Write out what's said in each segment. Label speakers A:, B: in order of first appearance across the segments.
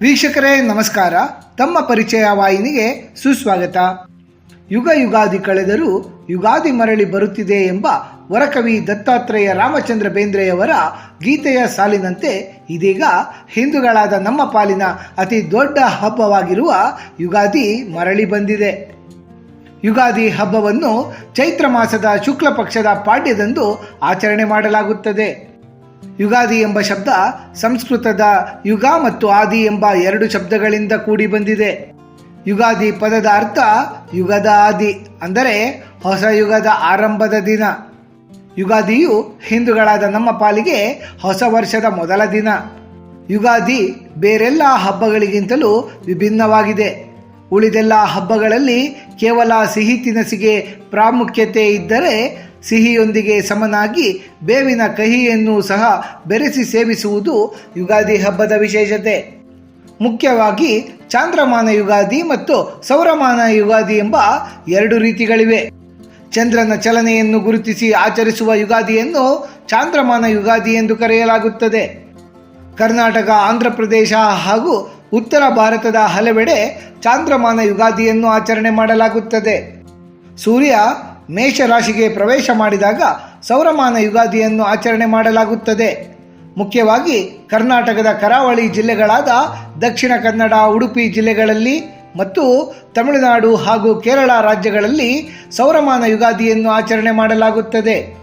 A: ವೀಕ್ಷಕರೇ, ನಮಸ್ಕಾರ. ತಮ್ಮ ಪರಿಚಯ ವಾಹಿನಿಗೆ ಸುಸ್ವಾಗತ. ಯುಗ ಯುಗಾದಿ ಕಳೆದರೂ ಯುಗಾದಿ ಮರಳಿ ಬರುತ್ತಿದೆ ಎಂಬ ವರಕವಿ ದತ್ತಾತ್ರೇಯ ರಾಮಚಂದ್ರ ಬೇಂದ್ರೆಯವರ ಗೀತೆಯ ಸಾಲಿನಂತೆ ಇದೀಗ ಹಿಂದೂಗಳಾದ ನಮ್ಮ ಪಾಲಿನ ಅತಿ ದೊಡ್ಡ ಹಬ್ಬವಾಗಿರುವ ಯುಗಾದಿ ಮರಳಿ ಬಂದಿದೆ. ಯುಗಾದಿ ಹಬ್ಬವನ್ನು ಚೈತ್ರ ಮಾಸದ ಶುಕ್ಲ ಪಕ್ಷದ ಪಾಡ್ಯದಂದು ಆಚರಣೆ ಮಾಡಲಾಗುತ್ತದೆ. ಯುಗಾದಿ ಎಂಬ ಶಬ್ದ ಸಂಸ್ಕೃತದ ಯುಗ ಮತ್ತು ಆದಿ ಎಂಬ ಎರಡು ಶಬ್ದಗಳಿಂದ ಕೂಡಿ ಬಂದಿದೆ. ಯುಗಾದಿ ಪದದ ಅರ್ಥ ಯುಗದ ಆದಿ, ಅಂದರೆ ಹೊಸ ಯುಗದ ಆರಂಭದ ದಿನ. ಯುಗಾದಿಯು ಹಿಂದೂಗಳಾದ ನಮ್ಮ ಪಾಲಿಗೆ ಹೊಸ ವರ್ಷದ ಮೊದಲ ದಿನ. ಯುಗಾದಿ ಬೇರೆಲ್ಲ ಹಬ್ಬಗಳಿಗಿಂತಲೂ ವಿಭಿನ್ನವಾಗಿದೆ. ಉಳಿದೆಲ್ಲ ಹಬ್ಬಗಳಲ್ಲಿ ಕೇವಲ ಸಿಹಿ ತಿನಸಿಗೆ ಪ್ರಾಮುಖ್ಯತೆ ಇದ್ದರೆ ಸಿಹಿಯೊಂದಿಗೆ ಸಮನಾಗಿ ಬೇವಿನ ಕಹಿಯನ್ನು ಸಹ ಬೆರೆಸಿ ಸೇವಿಸುವುದು ಯುಗಾದಿ ಹಬ್ಬದ ವಿಶೇಷತೆ. ಮುಖ್ಯವಾಗಿ ಚಾಂದ್ರಮಾನ ಯುಗಾದಿ ಮತ್ತು ಸೌರಮಾನ ಯುಗಾದಿ ಎಂಬ ಎರಡು ರೀತಿಗಳಿವೆ. ಚಂದ್ರನ ಚಲನೆಯನ್ನು ಗುರುತಿಸಿ ಆಚರಿಸುವ ಯುಗಾದಿಯನ್ನು ಚಾಂದ್ರಮಾನ ಯುಗಾದಿ ಎಂದು ಕರೆಯಲಾಗುತ್ತದೆ. ಕರ್ನಾಟಕ ಆಂಧ್ರಪ್ರದೇಶ ಹಾಗೂ ಉತ್ತರ ಭಾರತದ ಹಲವೆಡೆ ಚಾಂದ್ರಮಾನ ಯುಗಾದಿಯನ್ನು ಆಚರಣೆ ಮಾಡಲಾಗುತ್ತದೆ. ಸೂರ್ಯ ಮೇಷರಾಶಿಗೆ ಪ್ರವೇಶ ಮಾಡಿದಾಗ ಸೌರಮಾನ ಯುಗಾದಿಯನ್ನು ಆಚರಣೆ ಮಾಡಲಾಗುತ್ತದೆ. ಮುಖ್ಯವಾಗಿ ಕರ್ನಾಟಕದ ಕರಾವಳಿ ಜಿಲ್ಲೆಗಳಾದ ದಕ್ಷಿಣ ಕನ್ನಡ, ಉಡುಪಿ ಜಿಲ್ಲೆಗಳಲ್ಲಿ ಮತ್ತು ತಮಿಳುನಾಡು ಹಾಗೂ ಕೇರಳ ರಾಜ್ಯಗಳಲ್ಲಿ ಸೌರಮಾನ ಯುಗಾದಿಯನ್ನು ಆಚರಣೆ ಮಾಡಲಾಗುತ್ತದೆ.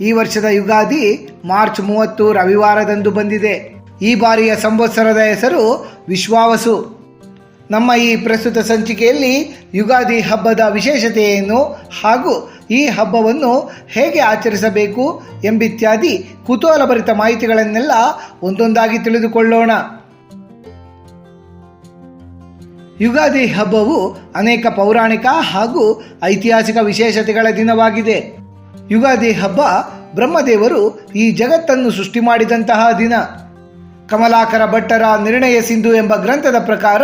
A: ಈ ವರ್ಷದ ಯುಗಾದಿ ಮಾರ್ಚ್ ಮೂವತ್ತು ರವಿವಾರದಂದು ಬಂದಿದೆ. ಈ ಬಾರಿಯ ಸಂವತ್ಸರದ ಹೆಸರು ವಿಶ್ವಾವಸು. ನಮ್ಮ ಈ ಪ್ರಸ್ತುತ ಸಂಚಿಕೆಯಲ್ಲಿ ಯುಗಾದಿ ಹಬ್ಬದ ವಿಶೇಷತೆ ಏನು ಹಾಗೂ ಈ ಹಬ್ಬವನ್ನು ಹೇಗೆ ಆಚರಿಸಬೇಕು ಎಂಬಿತ್ಯಾದಿ ಕುತೂಹಲಭರಿತ ಮಾಹಿತಿಗಳನ್ನೆಲ್ಲ ಒಂದೊಂದಾಗಿ ತಿಳಿದುಕೊಳ್ಳೋಣ. ಯುಗಾದಿ ಹಬ್ಬವು ಅನೇಕ ಪೌರಾಣಿಕ ಹಾಗೂ ಐತಿಹಾಸಿಕ ವಿಶೇಷತೆಗಳ ದಿನವಾಗಿದೆ. ಯುಗಾದಿ ಹಬ್ಬ ಬ್ರಹ್ಮದೇವರು ಈ ಜಗತ್ತನ್ನು ಸೃಷ್ಟಿ ಮಾಡಿದಂತಹ ದಿನ. ಕಮಲಾಕರ ಭಟ್ಟರ ನಿರ್ಣಯ ಸಿಂಧು ಎಂಬ ಗ್ರಂಥದ ಪ್ರಕಾರ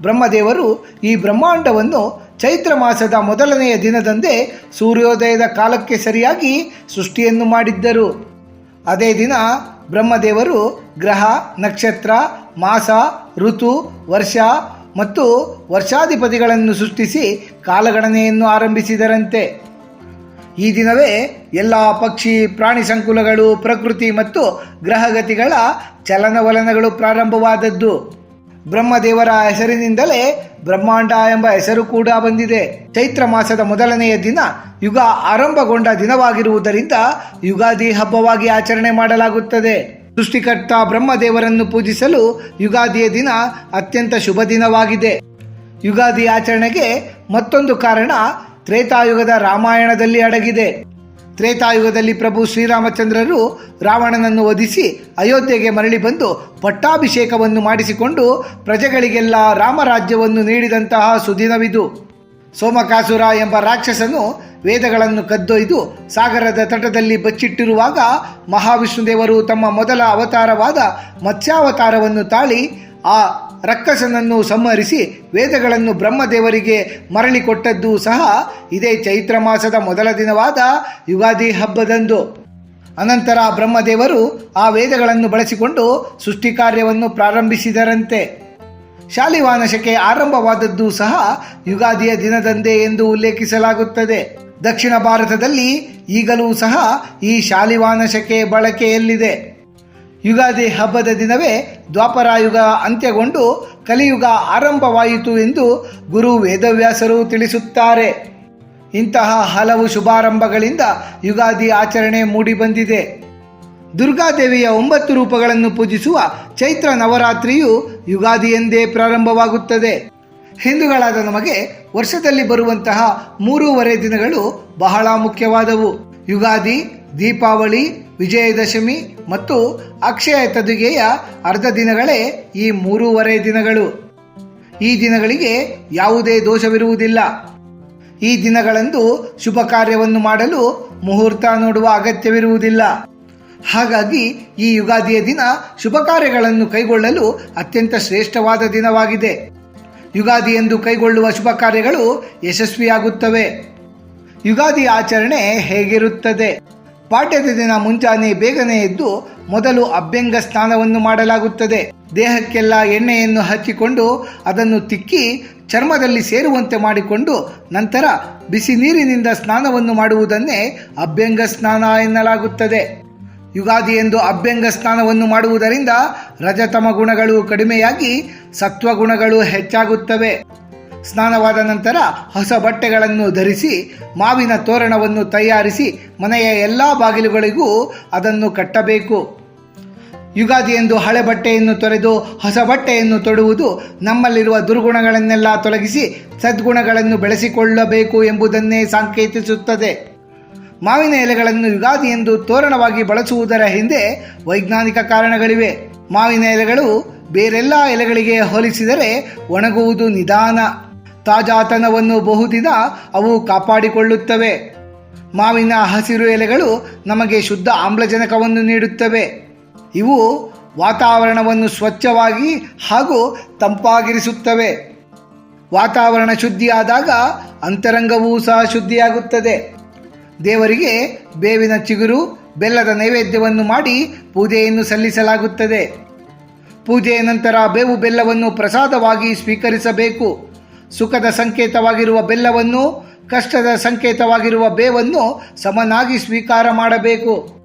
A: ಬ್ರಹ್ಮದೇವರು ಈ ಬ್ರಹ್ಮಾಂಡವನ್ನು ಚೈತ್ರ ಮಾಸದ ಮೊದಲನೆಯ ದಿನದಂದೇ ಸೂರ್ಯೋದಯದ ಕಾಲಕ್ಕೆ ಸರಿಯಾಗಿ ಸೃಷ್ಟಿಯನ್ನು ಮಾಡಿದ್ದರು. ಅದೇ ದಿನ ಬ್ರಹ್ಮದೇವರು ಗ್ರಹ, ನಕ್ಷತ್ರ, ಮಾಸ, ಋತು, ವರ್ಷ ಮತ್ತು ವರ್ಷಾಧಿಪತಿಗಳನ್ನು ಸೃಷ್ಟಿಸಿ ಕಾಲಗಣನೆಯನ್ನು ಆರಂಭಿಸಿದರಂತೆ. ಈ ದಿನವೇ ಎಲ್ಲ ಪಕ್ಷಿ, ಪ್ರಾಣಿ ಸಂಕುಲಗಳು, ಪ್ರಕೃತಿ ಮತ್ತು ಗ್ರಹಗತಿಗಳ ಚಲನವಲನಗಳು ಪ್ರಾರಂಭವಾದದ್ದು. ಬ್ರಹ್ಮದೇವರ ಹೆಸರಿನಿಂದಲೇ ಬ್ರಹ್ಮಾಂಡ ಎಂಬ ಹೆಸರು ಕೂಡ ಬಂದಿದೆ. ಚೈತ್ರ ಮಾಸದ ಮೊದಲನೆಯ ದಿನ ಯುಗ ಆರಂಭಗೊಂಡ ದಿನವಾಗಿರುವುದರಿಂದ ಯುಗಾದಿ ಹಬ್ಬವಾಗಿ ಆಚರಣೆ ಮಾಡಲಾಗುತ್ತದೆ. ಸೃಷ್ಟಿಕರ್ತ ಬ್ರಹ್ಮದೇವರನ್ನು ಪೂಜಿಸಲು ಯುಗಾದಿಯ ದಿನ ಅತ್ಯಂತ ಶುಭ ದಿನವಾಗಿದೆ. ಯುಗಾದಿ ಆಚರಣೆಗೆ ಮತ್ತೊಂದು ಕಾರಣ ತ್ರೇತಾಯುಗದ ರಾಮಾಯಣದಲ್ಲಿ ಅಡಗಿದೆ. ತ್ರೇತಾಯುಗದಲ್ಲಿ ಪ್ರಭು ಶ್ರೀರಾಮಚಂದ್ರರು ರಾವಣನನ್ನು ವಧಿಸಿ ಅಯೋಧ್ಯೆಗೆ ಮರಳಿ ಬಂದು ಪಟ್ಟಾಭಿಷೇಕವನ್ನು ಮಾಡಿಸಿಕೊಂಡು ಪ್ರಜೆಗಳಿಗೆಲ್ಲ ರಾಮರಾಜ್ಯವನ್ನು ನೀಡಿದಂತಹ ಸುದಿನವಿದು. ಸೋಮಕಾಸುರ ಎಂಬ ರಾಕ್ಷಸನು ವೇದಗಳನ್ನು ಕದ್ದೊಯ್ದು ಸಾಗರದ ತಟದಲ್ಲಿ ಬಚ್ಚಿಟ್ಟಿರುವಾಗ ಮಹಾವಿಷ್ಣುದೇವರು ತಮ್ಮ ಮೊದಲ ಅವತಾರವಾದ ಮತ್ಸ್ಯಾವತಾರವನ್ನು ತಾಳಿ ಆ ರಕ್ಕಸನನ್ನು ಸಂಹರಿಸಿ ವೇದಗಳನ್ನು ಬ್ರಹ್ಮದೇವರಿಗೆ ಮರಳಿ ಕೊಟ್ಟದ್ದು ಸಹ ಇದೇ ಚೈತ್ರ ಮಾಸದ ಮೊದಲ ದಿನವಾದ ಯುಗಾದಿ ಹಬ್ಬದಂದು. ಅನಂತರ ಬ್ರಹ್ಮದೇವರು ಆ ವೇದಗಳನ್ನು ಬಳಸಿಕೊಂಡು ಸೃಷ್ಟಿ ಕಾರ್ಯವನ್ನು ಪ್ರಾರಂಭಿಸಿದರಂತೆ. ಶಾಲಿವಾನ ಶಕೆ ಆರಂಭವಾದದ್ದು ಸಹ ಯುಗಾದಿಯ ದಿನದಂದೇ ಎಂದು ಉಲ್ಲೇಖಿಸಲಾಗುತ್ತದೆ. ದಕ್ಷಿಣ ಭಾರತದಲ್ಲಿ ಈಗಲೂ ಸಹ ಈ ಶಾಲಿವಾನ ಶಕೆ ಬಳಕೆಯಲ್ಲಿದೆ. ಯುಗಾದಿ ಹಬ್ಬದ ದಿನವೇ ದ್ವಾಪರಾಯುಗ ಅಂತ್ಯಗೊಂಡು ಕಲಿಯುಗ ಆರಂಭವಾಯಿತು ಎಂದು ಗುರು ವೇದವ್ಯಾಸರು ತಿಳಿಸುತ್ತಾರೆ. ಇಂತಹ ಹಲವು ಶುಭಾರಂಭಗಳಿಂದ ಯುಗಾದಿ ಆಚರಣೆ ಮೂಡಿಬಂದಿದೆ ದುರ್ಗಾದೇವಿಯ ಒಂಬತ್ತು ರೂಪಗಳನ್ನು ಪೂಜಿಸುವ ಚೈತ್ರ ನವರಾತ್ರಿಯು ಯುಗಾದಿ ಎಂದೇ ಪ್ರಾರಂಭವಾಗುತ್ತದೆ. ಹಿಂದೂಗಳಾದ ನಮಗೆ ವರ್ಷದಲ್ಲಿ ಬರುವಂತಹ ಮೂರೂವರೆ ದಿನಗಳು ಬಹಳ ಮುಖ್ಯವಾದವು. ಯುಗಾದಿ, ದೀಪಾವಳಿ ವಿಜಯದಶಮಿ ಮತ್ತು ಅಕ್ಷಯ ತದುಗೆಯ ಅರ್ಧ ದಿನಗಳೇ ಈ ಮೂರೂವರೆ ದಿನಗಳು. ಈ ದಿನಗಳಿಗೆ ಯಾವುದೇ ದೋಷವಿರುವುದಿಲ್ಲ. ಈ ದಿನಗಳಂದು ಶುಭ ಕಾರ್ಯವನ್ನು ಮಾಡಲು ಮುಹೂರ್ತ ನೋಡುವ ಅಗತ್ಯವಿರುವುದಿಲ್ಲ. ಹಾಗಾಗಿ ಈ ಯುಗಾದಿಯ ದಿನ ಶುಭ ಕಾರ್ಯಗಳನ್ನು ಕೈಗೊಳ್ಳಲು ಅತ್ಯಂತ ಶ್ರೇಷ್ಠವಾದ ದಿನವಾಗಿದೆ. ಯುಗಾದಿ ಎಂದು ಕೈಗೊಳ್ಳುವ ಶುಭ ಕಾರ್ಯಗಳು ಯಶಸ್ವಿಯಾಗುತ್ತವೆ. ಯುಗಾದಿ ಆಚರಣೆ ಹೇಗಿರುತ್ತದೆ? ಪಾಠ್ಯದ ದಿನ ಮುಂಜಾನೆ ಬೇಗನೆ ಎದ್ದು ಮೊದಲು ಅಭ್ಯಂಗ ಸ್ನಾನವನ್ನು ಮಾಡಲಾಗುತ್ತದೆ. ದೇಹಕ್ಕೆಲ್ಲ ಎಣ್ಣೆಯನ್ನು ಹಚ್ಚಿಕೊಂಡು ಅದನ್ನು ತಿಕ್ಕಿ ಚರ್ಮದಲ್ಲಿ ಸೇರುವಂತೆ ಮಾಡಿಕೊಂಡು ನಂತರ ಬಿಸಿ ನೀರಿನಿಂದ ಸ್ನಾನವನ್ನು ಮಾಡುವುದನ್ನೇ ಅಭ್ಯಂಗ ಸ್ನಾನ ಎನ್ನಲಾಗುತ್ತದೆ. ಯುಗಾದಿ ಎಂದು ಅಭ್ಯಂಗ ಸ್ನಾನವನ್ನು ಮಾಡುವುದರಿಂದ ರಜತಮ ಗುಣಗಳು ಕಡಿಮೆಯಾಗಿ ಸತ್ವ ಗುಣಗಳು ಹೆಚ್ಚಾಗುತ್ತವೆ. ಸ್ನಾನವಾದ ನಂತರ ಹೊಸ ಬಟ್ಟೆಗಳನ್ನು ಧರಿಸಿ, ಮಾವಿನ ತೋರಣವನ್ನು ತಯಾರಿಸಿ ಮನೆಯ ಎಲ್ಲ ಬಾಗಿಲುಗಳಿಗೂ ಅದನ್ನು ಕಟ್ಟಬೇಕು. ಯುಗಾದಿ ಎಂದು ಹಳೆ ಬಟ್ಟೆಯನ್ನು ತೊರೆದು ಹೊಸ ಬಟ್ಟೆಯನ್ನು ತೊಡುವುದು ನಮ್ಮಲ್ಲಿರುವ ದುರ್ಗುಣಗಳನ್ನೆಲ್ಲ ತೊಲಗಿಸಿ ಸದ್ಗುಣಗಳನ್ನು ಬೆಳೆಸಿಕೊಳ್ಳಬೇಕು ಎಂಬುದನ್ನೇ ಸಂಕೇತಿಸುತ್ತದೆ. ಮಾವಿನ ಎಲೆಗಳನ್ನು ಯುಗಾದಿ ಎಂದು ತೋರಣವಾಗಿ ಬಳಸುವುದರ ಹಿಂದೆ ವೈಜ್ಞಾನಿಕ ಕಾರಣಗಳಿವೆ. ಮಾವಿನ ಎಲೆಗಳು ಬೇರೆಲ್ಲ ಎಲೆಗಳಿಗೆ ಹೋಲಿಸಿದರೆ ಒಣಗುವುದು ನಿಧಾನ. ತಾಜಾತನವನ್ನು ಬಹುದಿನ ಅವು ಕಾಪಾಡಿಕೊಳ್ಳುತ್ತವೆ. ಮಾವಿನ ಹಸಿರು ಎಲೆಗಳು ನಮಗೆ ಶುದ್ಧ ಆಮ್ಲಜನಕವನ್ನು ನೀಡುತ್ತವೆ. ಇವು ವಾತಾವರಣವನ್ನು ಸ್ವಚ್ಛವಾಗಿ ಹಾಗೂ ತಂಪಾಗಿರಿಸುತ್ತವೆ. ವಾತಾವರಣ ಶುದ್ಧಿಯಾದಾಗ ಅಂತರಂಗವೂ ಸಹ ಶುದ್ಧಿಯಾಗುತ್ತದೆ. ದೇವರಿಗೆ ಬೇವಿನ ಚಿಗುರು, ಬೆಲ್ಲದ ನೈವೇದ್ಯವನ್ನು ಮಾಡಿ ಪೂಜೆಯನ್ನು ಸಲ್ಲಿಸಲಾಗುತ್ತದೆ. ಪೂಜೆಯ ನಂತರ ಬೇವು ಬೆಲ್ಲವನ್ನು ಪ್ರಸಾದವಾಗಿ ಸ್ವೀಕರಿಸಬೇಕು. ಸುಖದ ಸಂಕೇತವಾಗಿರುವ ಬೆಲ್ಲವನ್ನು, ಕಷ್ಟದ ಸಂಕೇತವಾಗಿರುವ ಬೇವನ್ನು ಸಮನಾಗಿ ಸ್ವೀಕಾರ ಮಾಡಬೇಕು.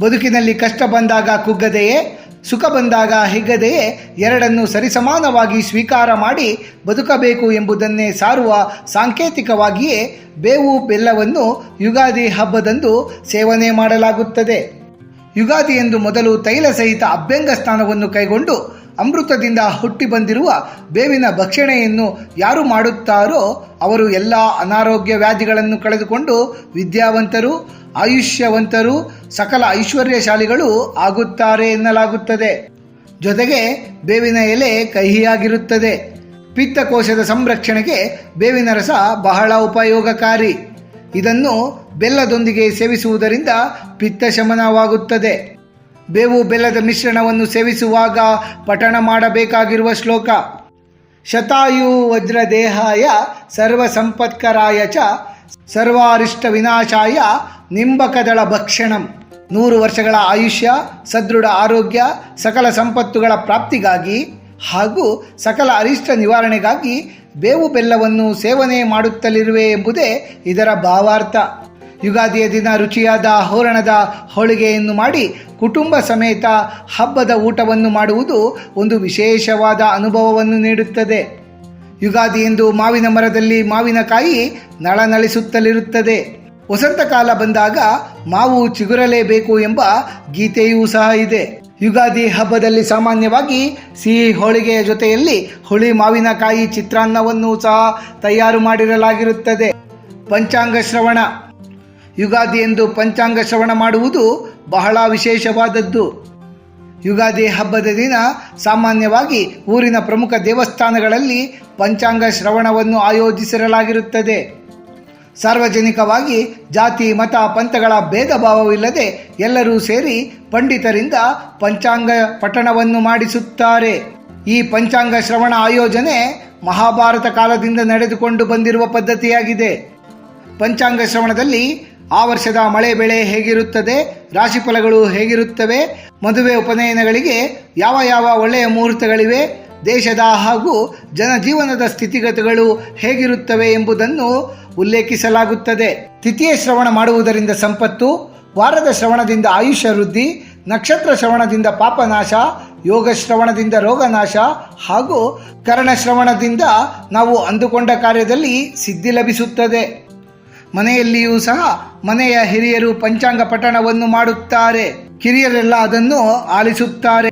A: ಬದುಕಿನಲ್ಲಿ ಕಷ್ಟ ಬಂದಾಗ ಕುಗ್ಗದೆಯೇ, ಸುಖ ಬಂದಾಗ ಹಿಗ್ಗದೆಯೇ, ಎರಡನ್ನು ಸರಿಸಮಾನವಾಗಿ ಸ್ವೀಕಾರ ಮಾಡಿ ಬದುಕಬೇಕು ಎಂಬುದನ್ನೇ ಸಾರುವ ಸಾಂಕೇತಿಕವಾಗಿಯೇ ಬೇವು ಬೆಲ್ಲವನ್ನು ಯುಗಾದಿ ಹಬ್ಬದಂದು ಸೇವನೆ ಮಾಡಲಾಗುತ್ತದೆ. ಯುಗಾದಿ ಎಂದು ಮೊದಲು ತೈಲ ಸಹಿತ ಅಭ್ಯಂಗ ಸ್ನಾನವನ್ನು ಕೈಗೊಂಡು ಅಮೃತದಿಂದ ಹುಟ್ಟಿ ಬಂದಿರುವ ಬೇವಿನ ಭಕ್ಷಣೆಯನ್ನು ಯಾರು ಮಾಡುತ್ತಾರೋ ಅವರು ಎಲ್ಲ ಅನಾರೋಗ್ಯ ವ್ಯಾಧಿಗಳನ್ನು ಕಳೆದುಕೊಂಡು ವಿದ್ಯಾವಂತರು, ಆಯುಷ್ಯವಂತರು, ಸಕಲ ಐಶ್ವರ್ಯಶಾಲಿಗಳು ಆಗುತ್ತಾರೆ ಎನ್ನಲಾಗುತ್ತದೆ. ಜೊತೆಗೆ ಬೇವಿನ ಎಲೆ ಕಹಿಯಾಗಿರುತ್ತದೆ. ಪಿತ್ತಕೋಶದ ಸಂರಕ್ಷಣೆಗೆ ಬೇವಿನ ರಸ ಬಹಳ ಉಪಯೋಗಕಾರಿ. ಇದನ್ನು ಬೆಲ್ಲದೊಂದಿಗೆ ಸೇವಿಸುವುದರಿಂದ ಪಿತ್ತ ಶಮನವಾಗುತ್ತದೆ ಬೇವು ಬೆಲ್ಲದ ಮಿಶ್ರಣವನ್ನು ಸೇವಿಸುವಾಗ ಪಠಣ ಮಾಡಬೇಕಾಗಿರುವ ಶ್ಲೋಕ. ಶತಾಯು ವಜ್ರದೇಹಾಯ ಸರ್ವ ಸಂಪತ್ಕರಾಯ ಚ ಸರ್ವಾರಿಷ್ಟ ವಿನಾಶಾಯ ನಿಂಬಕದಳ ಭಕ್ಷಣಂ. ನೂರು ವರ್ಷಗಳ ಆಯುಷ್ಯ, ಸದೃಢ ಆರೋಗ್ಯ, ಸಕಲ ಸಂಪತ್ತುಗಳ ಪ್ರಾಪ್ತಿಗಾಗಿ ಹಾಗೂ ಸಕಲ ಅರಿಷ್ಟ ನಿವಾರಣೆಗಾಗಿ ಬೇವು ಬೆಲ್ಲವನ್ನು ಸೇವನೆ ಮಾಡುತ್ತಲಿರುವೆ ಎಂಬುದೇ ಇದರ ಭಾವಾರ್ಥ. ಯುಗಾದಿಯ ದಿನ ರುಚಿಯಾದ ಹೋರಣದ ಹೋಳಿಗೆಯನ್ನು ಮಾಡಿ ಕುಟುಂಬ ಸಮೇತ ಹಬ್ಬದ ಊಟವನ್ನು ಮಾಡುವುದು ಒಂದು ವಿಶೇಷವಾದ ಅನುಭವವನ್ನು ನೀಡುತ್ತದೆ. ಯುಗಾದಿ ಎಂದು ಮಾವಿನ ಮರದಲ್ಲಿ ಮಾವಿನಕಾಯಿ ನಳನಳಿಸುತ್ತಲಿರುತ್ತದೆ. ವಸಂತ ಕಾಲ ಬಂದಾಗ ಮಾವು ಚಿಗುರಲೇಬೇಕು ಎಂಬ ಗೀತೆಯೂ ಸಹ ಇದೆ. ಯುಗಾದಿ ಹಬ್ಬದಲ್ಲಿ ಸಾಮಾನ್ಯವಾಗಿ ಸಿಹಿ ಹೋಳಿಗೆಯ ಜೊತೆಯಲ್ಲಿ ಹುಳಿ ಮಾವಿನಕಾಯಿ ಚಿತ್ರಾನ್ನವನ್ನು ಸಹ ತಯಾರು ಮಾಡಿರಲಾಗಿರುತ್ತದೆ. ಪಂಚಾಂಗ ಶ್ರವಣ. ಯುಗಾದಿ ಎಂದು ಪಂಚಾಂಗ ಶ್ರವಣ ಮಾಡುವುದು ಬಹಳ ವಿಶೇಷವಾದದ್ದು. ಯುಗಾದಿ ಹಬ್ಬದ ದಿನ ಸಾಮಾನ್ಯವಾಗಿ ಊರಿನ ಪ್ರಮುಖ ದೇವಸ್ಥಾನಗಳಲ್ಲಿ ಪಂಚಾಂಗ ಶ್ರವಣವನ್ನು ಆಯೋಜಿಸಿರಲಾಗಿರುತ್ತದೆ. ಸಾರ್ವಜನಿಕವಾಗಿ ಜಾತಿ, ಮತ, ಪಂಥಗಳ ಭೇದ ಭಾವವಿಲ್ಲದೆ ಎಲ್ಲರೂ ಸೇರಿ ಪಂಡಿತರಿಂದ ಪಂಚಾಂಗ ಪಠಣವನ್ನು ಮಾಡಿಸುತ್ತಾರೆ. ಈ ಪಂಚಾಂಗ ಶ್ರವಣ ಆಯೋಜನೆ ಮಹಾಭಾರತ ಕಾಲದಿಂದ ನಡೆದುಕೊಂಡು ಬಂದಿರುವ ಪದ್ಧತಿಯಾಗಿದೆ. ಪಂಚಾಂಗ ಶ್ರವಣದಲ್ಲಿ ಆ ವರ್ಷದ ಮಳೆ ಬೆಳೆ ಹೇಗಿರುತ್ತದೆ? ರಾಶಿಫಲಗಳು ಹೇಗಿರುತ್ತವೆ? ಮದುವೆ ಉಪನಯನಗಳಿಗೆ ಯಾವ ಯಾವ ಒಳ್ಳೆಯ ಮುಹೂರ್ತಗಳಿವೆ? ದೇಶದ ಹಾಗೂ ಜನಜೀವನದ ಸ್ಥಿತಿಗತಿಗಳು ಹೇಗಿರುತ್ತವೆ ಎಂಬುದನ್ನು ಉಲ್ಲೇಖಿಸಲಾಗುತ್ತದೆ. ತಿಥಿಯ ಶ್ರವಣ ಮಾಡುವುದರಿಂದ ಸಂಪತ್ತು, ವಾರದ ಶ್ರವಣದಿಂದ ಆಯುಷ್ಯ ವೃದ್ಧಿ, ನಕ್ಷತ್ರ ಶ್ರವಣದಿಂದ ಪಾಪನಾಶ ಯೋಗ ಶ್ರವಣದಿಂದ ರೋಗನಾಶ ಹಾಗೂ ಕರ್ಣ ಶ್ರವಣದಿಂದ ನಾವು ಅಂದುಕೊಂಡ ಕಾರ್ಯದಲ್ಲಿ ಸಿದ್ಧಿ ಲಭಿಸುತ್ತದೆ. ಮನೆಯಲ್ಲಿಯೂ ಸಹ ಮನೆಯ ಹಿರಿಯರು ಪಂಚಾಂಗ ಪಠಣವನ್ನು ಮಾಡುತ್ತಾರೆ. ಕಿರಿಯರೆಲ್ಲ ಅದನ್ನು ಆಲಿಸುತ್ತಾರೆ.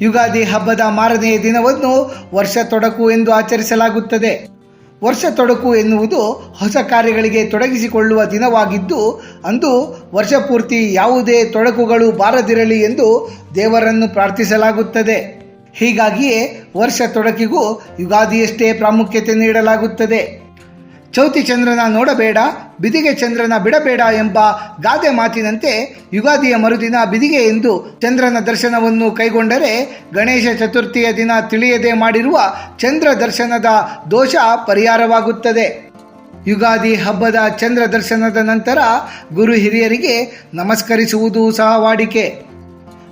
A: ಯುಗಾದಿ ಹಬ್ಬದ ಮಾರನೆಯ ದಿನವನ್ನು ವರ್ಷ ತೊಡಕು ಎಂದು ಆಚರಿಸಲಾಗುತ್ತದೆ. ವರ್ಷ ತೊಡಕು ಎನ್ನುವುದು ಹೊಸ ಕಾರ್ಯಗಳಿಗೆ ತೊಡಗಿಸಿಕೊಳ್ಳುವ ದಿನವಾಗಿದ್ದು, ಅಂದು ವರ್ಷ ಪೂರ್ತಿ ಯಾವುದೇ ತೊಡಕುಗಳು ಬಾರದಿರಲಿ ಎಂದು ದೇವರನ್ನು ಪ್ರಾರ್ಥಿಸಲಾಗುತ್ತದೆ. ಹೀಗಾಗಿಯೇ ವರ್ಷ ತೊಡಕಿಗೂ ಯುಗಾದಿಯಷ್ಟೇ ಪ್ರಾಮುಖ್ಯತೆ ನೀಡಲಾಗುತ್ತದೆ. ಚೌತಿ ಚಂದ್ರನ ನೋಡಬೇಡ, ಬಿದಿಗೆ ಚಂದ್ರನ ಬಿಡಬೇಡ ಎಂಬ ಗಾದೆ ಮಾತಿನಂತೆ ಯುಗಾದಿಯ ಮರುದಿನ ಬಿದಿಗೆ ಎಂದು ಚಂದ್ರನ ದರ್ಶನವನ್ನು ಕೈಗೊಂಡರೆ ಗಣೇಶ ಚತುರ್ಥಿಯ ದಿನ ತಿಳಿಯದೆ ಮಾಡಿರುವ ಚಂದ್ರ ದರ್ಶನದ ದೋಷ ಪರಿಹಾರವಾಗುತ್ತದೆ. ಯುಗಾದಿ ಹಬ್ಬದ ಚಂದ್ರ ದರ್ಶನದ ನಂತರ ಗುರು ಹಿರಿಯರಿಗೆ ನಮಸ್ಕರಿಸುವುದು ಸಹ ವಾಡಿಕೆ.